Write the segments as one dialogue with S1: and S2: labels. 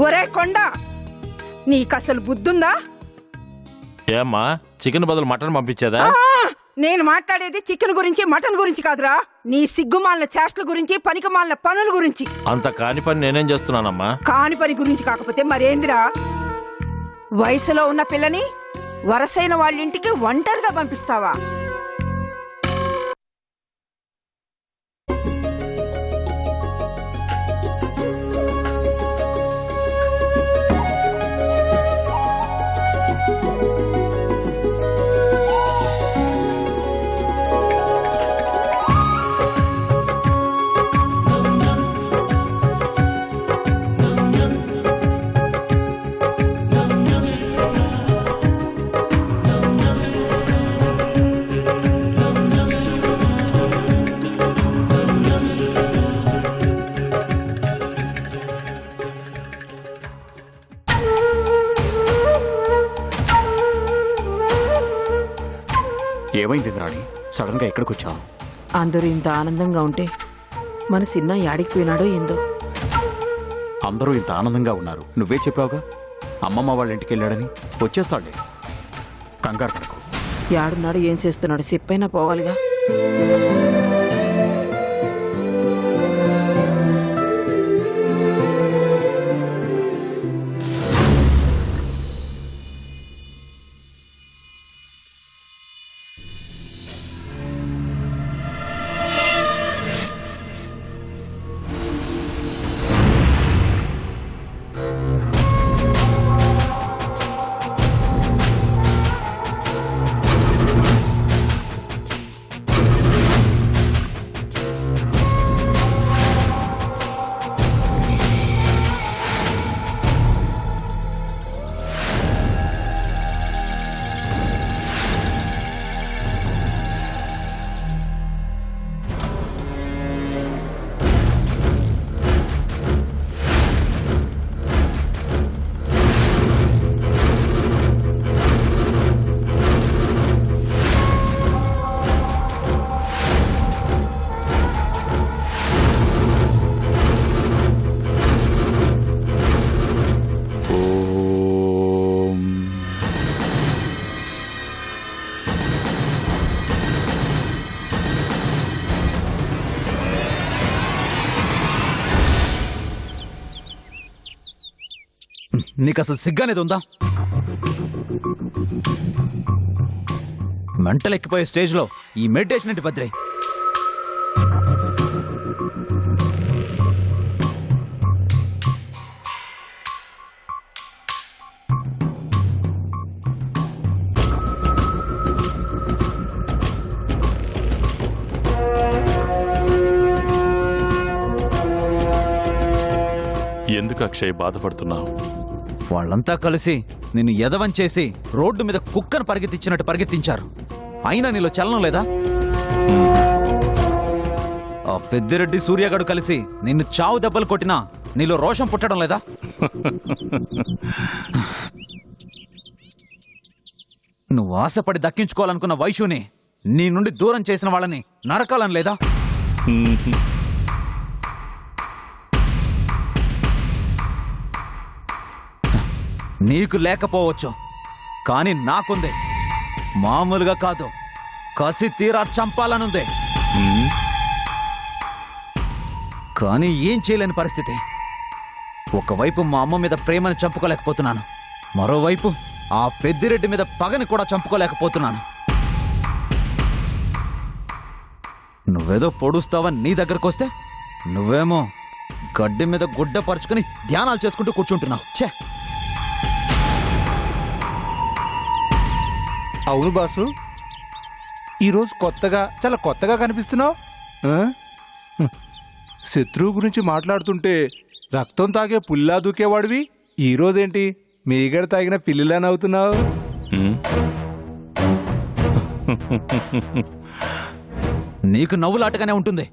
S1: ఒరే కొండ నీకసలు బుద్ధుందా?
S2: ఏమ్మా చికెన్ బదులు మటన్ పంపించేదా?
S1: ఆ, నేను మాట్లాడేది చికెన్ గురించి మటన్ గురించి కాదురా. నీ సిగ్గుమాలిన చేష్టల గురించి పనికిమాలిన పనుల గురించి.
S2: అంత కాని పని నేనేం చేస్తున్నానమ్మా?
S1: కాని పని గురించి కాకపోతే మరేందిరా? వయసులో ఉన్న పిల్లని వరసైన వాళ్ళింటికి ఒంటరిగా పంపిస్తావా?
S3: రాణి సడన్గా ఎక్కడికి వచ్చావు
S1: అందరూ ఇంత ఆనందంగా ఉంటే మన సిన్న యాడికి పోయినాడో ఏందో?
S3: అందరూ ఇంత ఆనందంగా ఉన్నారు. నువ్వే చెప్పావుగా? అమ్మమ్మ వాళ్ళ ఇంటికి వెళ్ళాడని? వచ్చేస్తాడులే. కంగారు పడకు.
S1: యాడున్నాడు ఏం చేస్తున్నాడు? చెప్పైనా పోవాలిగా?
S4: నీకు అసలు సిగ్గనేది ఉందా? మెంటలెక్కిపోయే స్టేజ్లో ఈ మెడిటేషన్ ఏంటి భద్రై?
S5: అక్షయ్ బాధపడుతున్నావు.
S4: వాళ్ళంతా కలిసి నిన్ను ఎదవం చేసి రోడ్డు మీద కుక్కను పరిగెత్తించినట్టు పరిగెత్తించారు. అయినా నీలో చలనం లేదా? ఆ పెద్దిరెడ్డి సూర్యగాడు కలిసి నిన్ను చావు దెబ్బలు కొట్టినా నీలో రోషం పుట్టడం లేదా? నువ్వు ఆశపడి దక్కించుకోవాలనుకున్న వైశ్యుని నీ నుండి దూరం చేసిన వాళ్ళని నరకాలని లేదా? నీకు లేకపోవచ్చు. కానీ నాకుంది. మామూలుగా కాదు. కసి తీరా చంపాలనుంది. కానీ ఏం చేయలేని పరిస్థితి. ఒకవైపు మా అమ్మ మీద ప్రేమను చంపుకోలేకపోతున్నాను. మరోవైపు ఆ పెద్దిరెడ్డి మీద పగని కూడా చంపుకోలేకపోతున్నాను. నువ్వేదో పొడుస్తావని నీ దగ్గరకు వస్తే నువ్వేమో గడ్డి మీద గుడ్డ పరుచుకుని ధ్యానాలు చేసుకుంటూ కూర్చుంటున్నావు. ఛే!
S6: అవును బాసు. ఈరోజు కొత్తగా చాలా కొత్తగా కనిపిస్తున్నావు. శత్రువు గురించి మాట్లాడుతుంటే రక్తం తాగే పుల్లా దూకేవాడివి? ఈరోజేంటి? మీగడ తాగిన పిల్లిలా నవ్వుతున్నావు?
S4: నీకు నవ్వులాటగానే ఉంటుంది.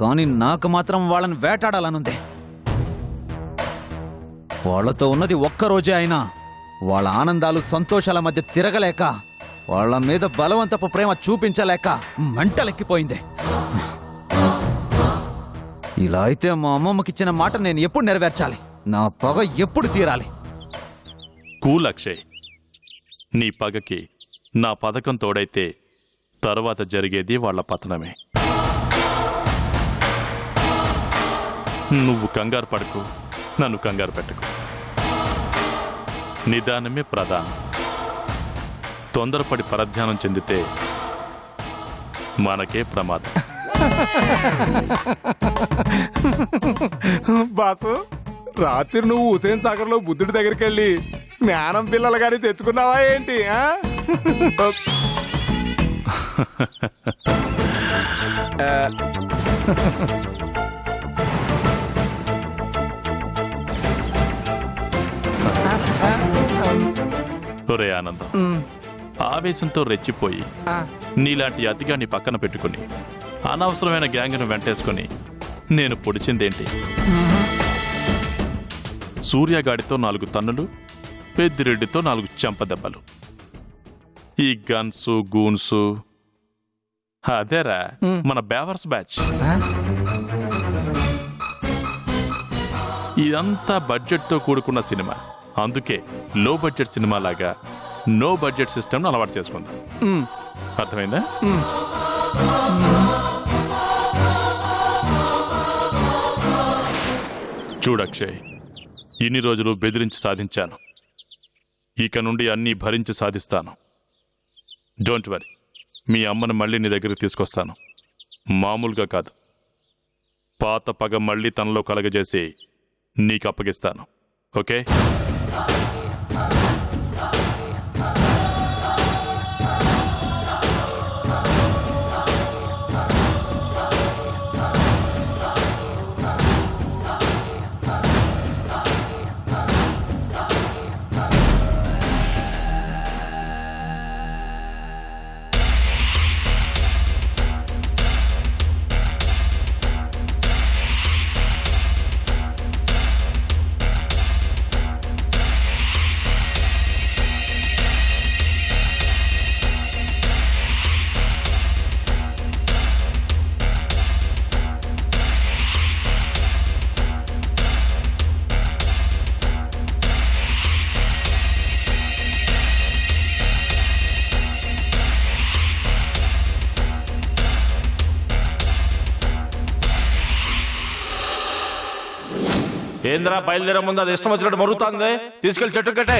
S4: కానీ నాకు మాత్రం వాళ్ళని వేటాడాలనుంది. వాళ్ళతో ఉన్నది ఒక్క రోజే అయినా వాళ్ళ ఆనందాలు సంతోషాల మధ్య తిరగలేక వాళ్ళ మీద బలవంతపు ప్రేమ చూపించలేక మంటలెక్కిపోయింది. ఇలా అయితే మా అమ్మమ్మకిచ్చిన మాట నేను ఎప్పుడు నెరవేర్చాలి? నా పగ ఎప్పుడు తీరాలి?
S5: కూల్ అక్షయ్ నీ పగకి నా పథకం తోడైతే తర్వాత జరిగేది వాళ్ళ పతనమే. నువ్వు కంగారు పడకు నన్ను కంగారు పెట్టకు. నిదానమే ప్రధానం. తొందరపడి పరధ్యానం చెందితే మనకే ప్రమాదం.
S6: బాసు రాత్రి నువ్వు హుసేన్ సాగర్లో బుద్ధుడి దగ్గరికి వెళ్ళి జ్ఞానం పిల్లలు గాని తెచ్చుకున్నావా ఏంటి ఆ?
S5: ఒరే ఆనందం. ఆవేశంతో రెచ్చిపోయి నీలాంటి అతిగాన్ని పక్కన పెట్టుకుని అనవసరమైన గ్యాంగ్ను వెంటేసుకుని నేను పొడిచిందేంటి? సూర్యగాడితో నాలుగు తన్నులు పెద్దిరెడ్డితో నాలుగు చెంపదెబ్బలు. ఈ గన్స్ గూన్స్ అదేరా మన బేవర్స్ బ్యాచ్. ఇదంతా బడ్జెట్తో కూడుకున్న సినిమా. అందుకే లో బడ్జెట్ సినిమా లాగా నో బడ్జెట్ సిస్టమ్ అలవాటు చేసుకుందాం. అర్థమైందా? చూడక్షయ్ ఇన్ని రోజులు బెదిరించి సాధించాను. ఇక నుండి అన్నీ భరించి సాధిస్తాను. డోంట్ వరీ మీ అమ్మను మళ్ళీ నీ దగ్గరికి తీసుకొస్తాను. మామూలుగా కాదు. పాత పగ మళ్ళీ తనలో కలగజేసి నీకు అప్పగిస్తాను. ఓకే?
S2: ఏంద్రా బయలుదేరే ముందు అది ఇష్టం వచ్చినట్టు మరుగుతుంది? తీసుకెళ్ళి చెట్టు కట్టే.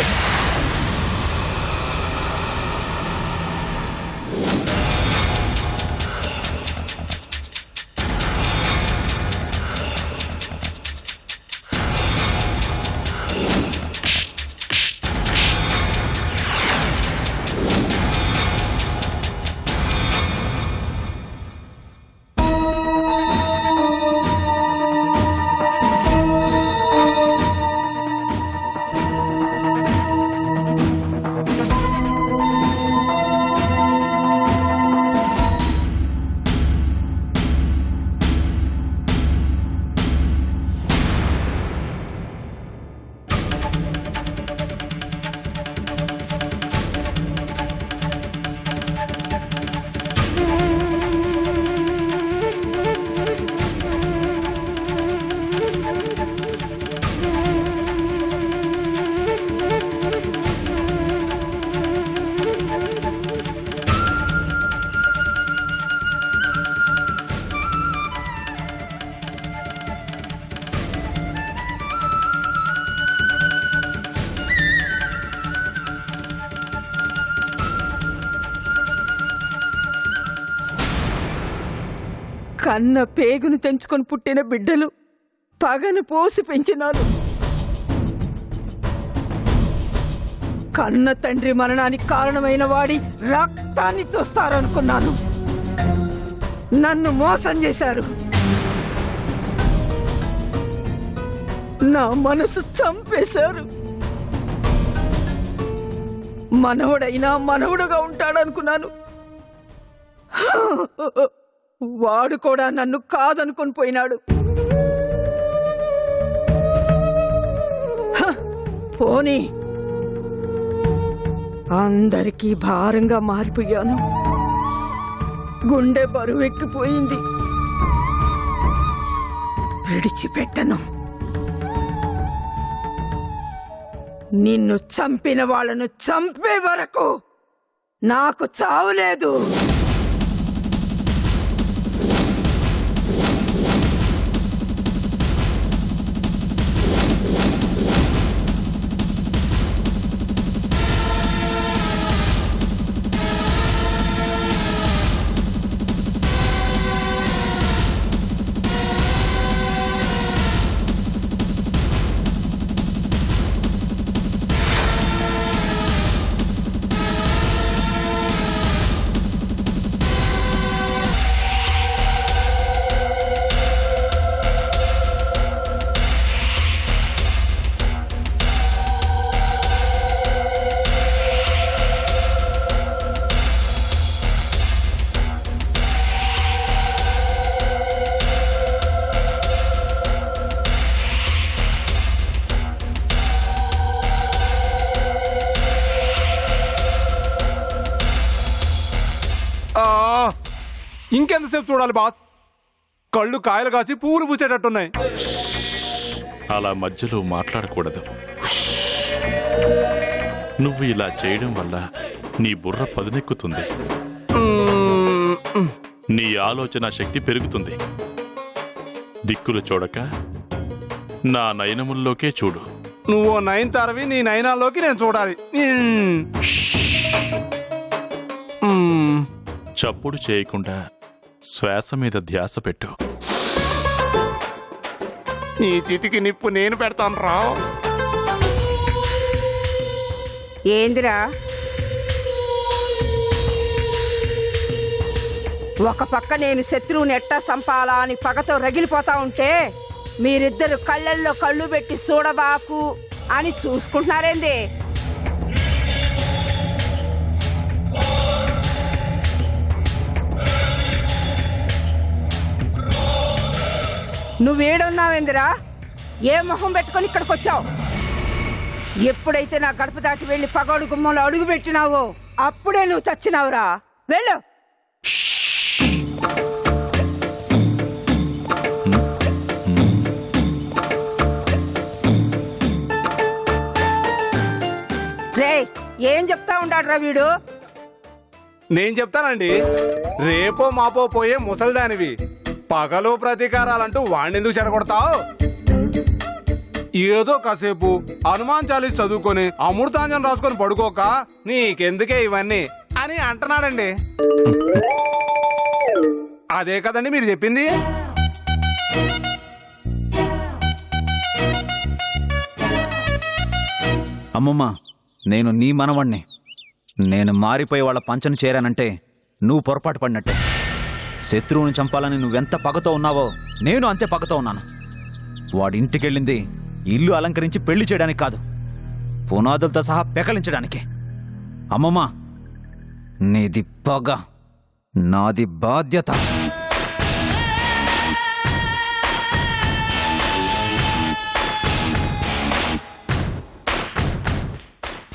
S1: కన్న పేగును తెంచుకొని పుట్టిన బిడ్డలు పగను పోసి పెంచినాను కన్న తండ్రి మరణానికి కారణమైన వాడి రక్తాన్ని చూస్తారనుకున్నాను. నన్ను మోసం చేశారు. నా మనసు చంపేశారు. మనవడైనా మనవడుగా ఉంటాడనుకున్నాను. వాడు కూడా నన్ను కాదనుకొని పోయినాడు. హ, పోనీ. అందరికీ భారంగా మారిపోయాను. గుండె బరువెక్కిపోయింది విడిచిపెట్టను. నిన్ను చంపిన వాళ్ళను చంపే వరకు నాకు చావులేదు
S6: ఇంకెంతసేపు చూడాలి బాస్? కళ్ళు కాయలు కాసి పూలు పూసేటట్టున్నాయి.
S5: అలా మధ్యలో మాట్లాడకూడదు. నువ్వు ఇలా చేయడం వల్ల నీ బుర్ర పదునెక్కుతుంది. నీ ఆలోచన శక్తి పెరుగుతుంది. దిక్కులు చూడక నా నయనముల్లోకే చూడు.
S6: నువ్వు నైన్ తరవి నీ నయనాల్లోకి నేను చూడాలి.
S5: చప్పుడు చేయకుండా శ్వాస మీద ధ్యాస పెట్టు.
S6: నీ చితికి నిప్పు నేను పెడతాను రా.
S1: ఏందిరా? ఒక పక్క నేను శత్రువుని ఎట్టా సంపాలా అని పగతో రగిలిపోతా ఉంటే మీరిద్దరు కళ్ళల్లో కళ్ళు పెట్టి చూడబాకు అని చూసుకుంటున్నారేంది? నువ్వేడున్నావేందిరా? ఏ మొహం పెట్టుకొని ఇక్కడికి వచ్చావు ఎప్పుడైతే నా గడప దాటి వెళ్ళి పగోడు గుమ్మంలో అడుగు పెట్టినావో అప్పుడే నువ్వు చచ్చినావురా. వెళ్ళు. రే ఏం చెప్తా ఉండాడురా వీడు?
S6: నేను చెప్తానండి. రేపో మాపో పోయే ముసల్దానివి. పగలు ప్రతీకారాలంటూ వాణ్ణెందుకు చెడగొడతావు? ఏదో కాసేపు హనుమాన్ చాలీస్ చదువుకొని అమృతాంజన్ రాసుకొని పడుకోక నీకెందుకే ఇవన్నీ అని అంటున్నాడండి. అదే కదండి మీరు చెప్పింది?
S4: అమ్మమ్మ నేను నీ మనవణ్ణి. నేను మారిపోయి వాళ్ళ పంచను చేరానంటే నువ్వు పొరపాటు పడినట్టే. శత్రువుని చంపాలని నువ్వెంత పగతో ఉన్నావో నేను అంతే పగతో ఉన్నాను. వాడింటికెళ్ళింది ఇల్లు అలంకరించి పెళ్ళి చేయడానికి కాదు. పునాదులతో సహా పెకలించడానికి. అమ్మమ్మ నీది పగ నాది బాధ్యత.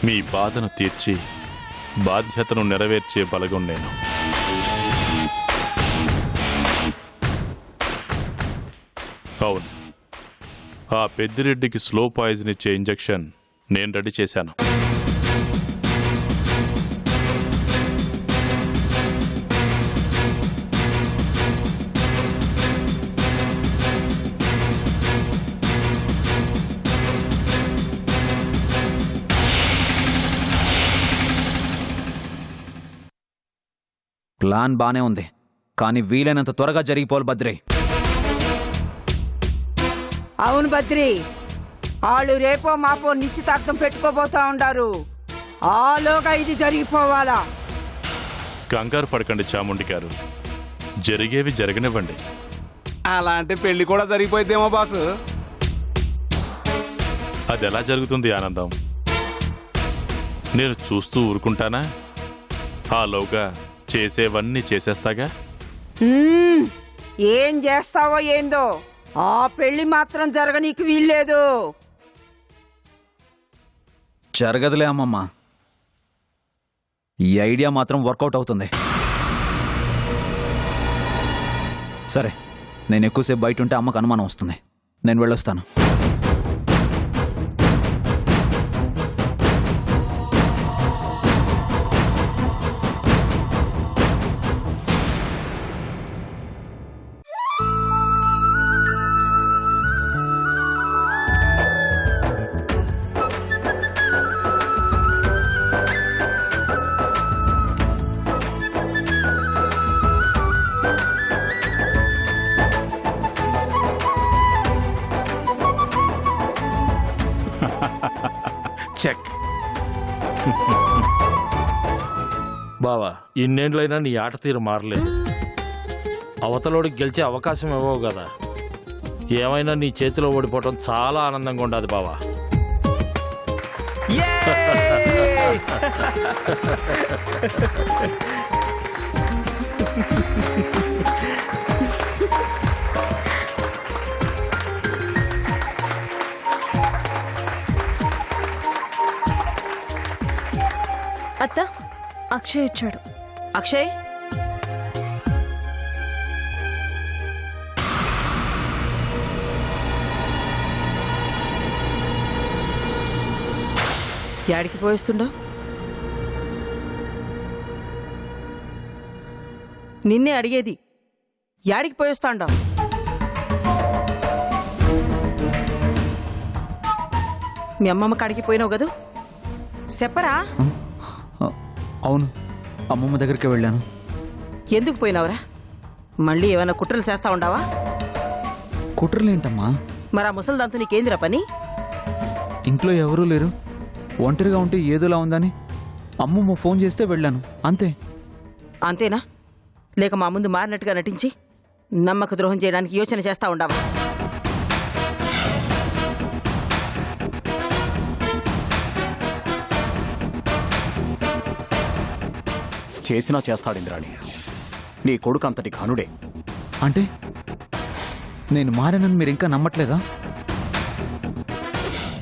S5: మీ బాధను తీర్చి బాధ్యతను నెరవేర్చే బలగం నేను. అవును. ఆ పెద్దిరెడ్డికి స్లో పాయిజన్ ఇచ్చే ఇంజెక్షన్ నేను రెడీ చేశాను.
S4: ప్లాన్ బానే ఉంది. కానీ వీలైనంత త్వరగా జరిగిపోవాలి భద్రే
S1: అవును బద్రి. వాళ్ళు రేపో మాపో నిశ్చితార్థం పెట్టుకోబోతా ఉండారు. ఆలోగా ఇది జరిగిపోవాలా?
S5: కంగారు పడకండి చాముండి గారు. జరిగేవి జరగనివ్వండి.
S6: అలాంటి పెళ్ళి కూడా జరిగిపోయిద్దేమో బాసు.
S5: అది ఎలా జరుగుతుంది ఆనందం? నేను చూస్తూ ఊరుకుంటానా? ఆలోగా చేసేవన్నీ చేసేస్తాగా?
S1: ఏం చేస్తావో ఏందో? ఆ పెళ్ళి మాత్రం జరగనీకి వీల్లేదు.
S4: జరగదులే అమ్మమ్మ. ఈ ఐడియా మాత్రం వర్కౌట్ అవుతుంది. సరే నేను ఎక్కువసేపు బయట ఉంటే అమ్మకు అనుమానం వస్తుంది. నేను వెళ్ళొస్తాను.
S2: ఇన్నేళ్ళైనా నీ ఆట తీరు మారలేదు. అవతలోడికి గెలిచే అవకాశం ఇవ్వవు కదా. ఏమైనా నీ చేతిలో ఓడిపోవటం చాలా ఆనందంగా ఉండదు బావా.
S7: అత్త అక్షయ్ ఇచ్చాడు
S8: అక్షయ్? యాడికి పోయిస్తుండో? నిన్నే అడిగేది. యాడికి పోయిస్తాండో? మీ అమ్మమ్మ కాడికి పోయినావు కదూ? చెప్పరా?
S4: అవును. అమ్మమ్మ దగ్గరికి వెళ్ళాను.
S8: ఎందుకు పోయినావురా? మళ్ళీ ఏమైనా కుట్రలు చేస్తా ఉండావా?
S4: కుట్రలేంటమ్మా.
S8: మరి ఆ ముసలిదంతా నీకేందిరా పని?
S4: ఇంట్లో ఎవరూ లేరు. ఒంటరిగా ఉంటే ఏదోలా ఉందని అమ్మమ్మ ఫోన్ చేస్తే వెళ్ళాను. అంతే.
S8: అంతేనా? లేక మా ముందు మారినట్టుగా నటించి నమ్మక ద్రోహం చేయడానికి యోచన చేస్తా ఉండావా?
S3: చేసినా చేస్తాడు ఇంద్రాణి నీ కొడుకు అంతటి ఘనుడే.
S4: అంటే? నేను మారానని మీరు ఇంకా నమ్మట్లేదా?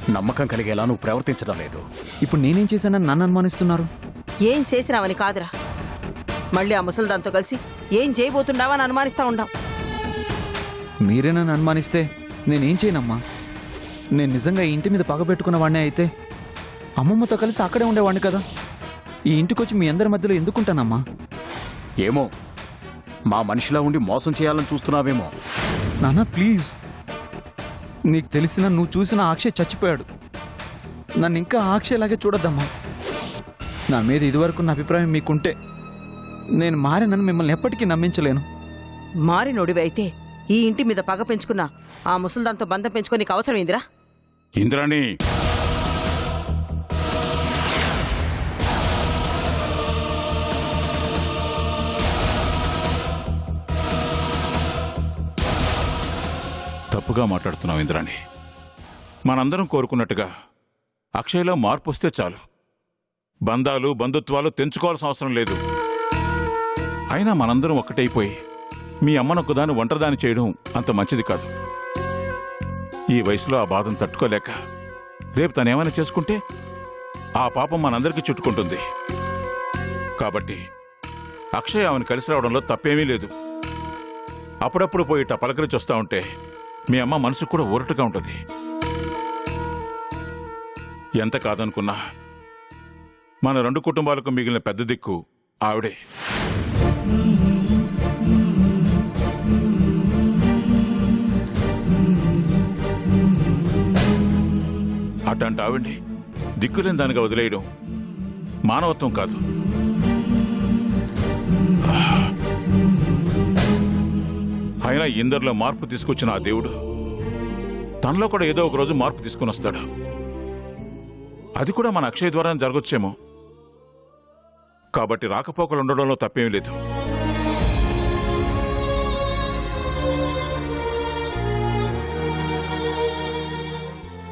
S3: నమ్మకం కలిగేలా నువ్వు ప్రవర్తించడం లేదు.
S4: ఇప్పుడు నేనేం చేశానని నన్ను అనుమానిస్తున్నారు?
S8: ఏం చేసినావని కాదురా. మళ్ళీ ఆ ముసలిదాంతో కలిసి ఏం చేయబోతుండావా అని అనుమానిస్తా ఉండాం
S4: మీరే నన్ను అనుమానిస్తే నేనేం చేయనమ్మా? నేను నిజంగా ఈ ఇంటి మీద పగబెట్టుకున్న వాడినే అయితే అమ్మమ్మతో కలిసి అక్కడే ఉండేవాడిని కదా. ఈ ఇంటికొచ్చి మీ అందరి మధ్యలో ఎందుకుంటానమ్మా?
S3: ఏమో. మా మనిషిలా ఉండి మోసం చేయాలని చూస్తున్నావేమో.
S4: నాన్న ప్లీజ్. నీకు తెలిసిన నువ్వు చూసిన అక్షయ్ చచ్చిపోయాడు. నన్ను ఇంకా అక్షయ్లాగే చూడొద్దమ్మా. నా మీద ఇదివరకు నా అభిప్రాయం మీకుంటే నేను మారినని మిమ్మల్ని ఎప్పటికీ నమ్మించలేను.
S8: మారినోడివి అయితే ఈ ఇంటి మీద పగ పెంచుకున్న ఆ ముసలిదాంతో బంధం పెంచుకొని నీకు అవసరం ఏందిరా
S9: ఇంద్రాణి తప్పుగా మాట్లాడుతున్నావు ఇంద్రాణి. మనందరం కోరుకున్నట్టుగా అక్షయ్లో మార్పు వస్తే చాలు. బంధాలు బంధుత్వాలు తెంచుకోవాల్సిన అవసరం లేదు. అయినా మనందరం ఒక్కటైపోయి మీ అమ్మను ఒక్కదాన్ని ఒంటరిదాన్ని చేయడం అంత మంచిది కాదు. ఈ వయసులో ఆ బాధను తట్టుకోలేక రేపు తనేమైనా చేసుకుంటే ఆ పాపం మనందరికీ చుట్టుకుంటుంది. కాబట్టి అక్షయ్ ఆమెను కలిసి రావడంలో తప్పేమీ లేదు. అప్పుడప్పుడు పోయి ఇట్ట వస్తూ ఉంటే మీ అమ్మ మనసు కూడా ఊరటగా ఉంటుంది. ఎంత కాదనుకున్నా మన రెండు కుటుంబాలకు మిగిలిన పెద్ద దిక్కు ఆవిడే. అట్లాంటి ఆవిడ్ని దిక్కులేని దానిగా వదిలేయడం మానవత్వం కాదు. అయినా ఇందరిలో మార్పు తీసుకొచ్చిన ఆ దేవుడు తనలో కూడా ఏదో ఒక రోజు మార్పు తీసుకుని వస్తాడు. అది కూడా మన అక్షయ ద్వారా జరగొచ్చేమో. కాబట్టి రాకపోకలు ఉండడంలో తప్పేమీ లేదు.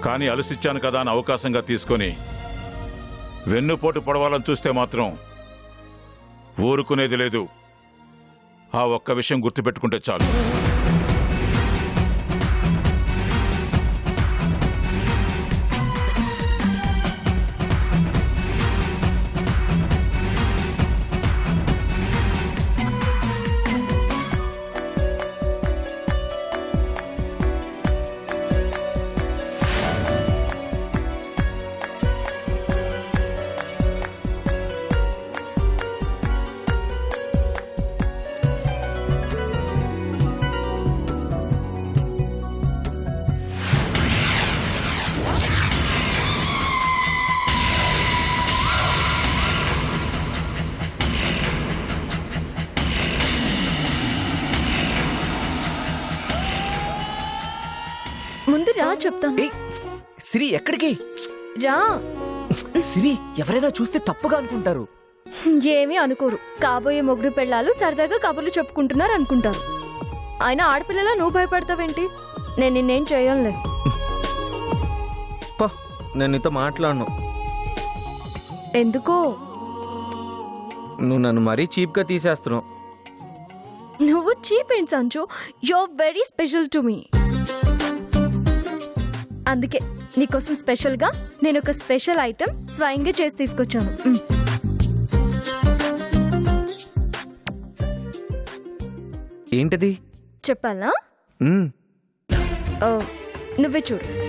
S9: కానీ అలసిచ్చాను కదా అని అవకాశంగా తీసుకొని వెన్నుపోటు పొడవాలని చూస్తే మాత్రం ఊరుకునేది లేదు. ఆ ఒక్క విషయం గుర్తుపెట్టుకుంటే చాలు.
S7: చెప్తాను
S10: ఏయ్, సిరి ఎక్కడికి?
S7: రా.
S10: సిరి ఎవరైనా చూస్తే తప్పుగా అనుకుంటారు.
S7: ఏమీ అనుకోరు. కాబోయే మొగుడు పెళ్ళాలు సరదాగా కబుర్లు చెప్పుకుంటున్నారు అనుకుంటారు. ఆయన ఆడపిల్లలా నువ్వు భయపడతావేంటి? నేను నిన్నేం చేయాలే
S10: పా నేను నీతో మాట్లాడను.
S7: ఎందుకో?
S10: నువ్వు నన్ను మరీ చీప్గా తీసేస్తున్నావు.
S7: నువ్వు చీప్ ఏంటి సంచు you're very special to me అందుకే నీకోసం స్పెషల్గా నేను ఒక స్పెషల్ ఐటెం స్వయంగా చేసి తీసుకొచ్చాను.
S10: ఏంటది?
S7: చెప్పాలా? నువ్వే చూడు.